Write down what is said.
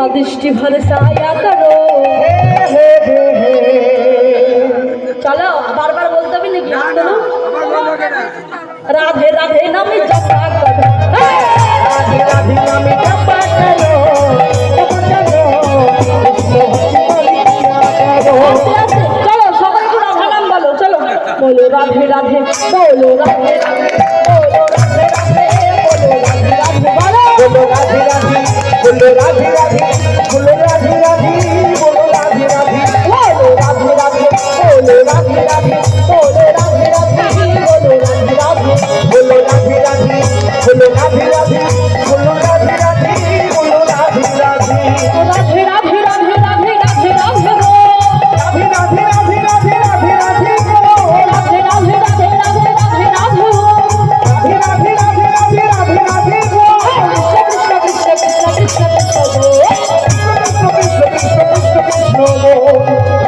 ক্ষমা দৃষ্টি ভরে সায়া করো চলো বারবার বলতে হবে নাকি? রাধে রাধে নামে করো। চলো সবাই বলো চলো। বলো রাধে রাধে বলো রাধে রাধে প্রবল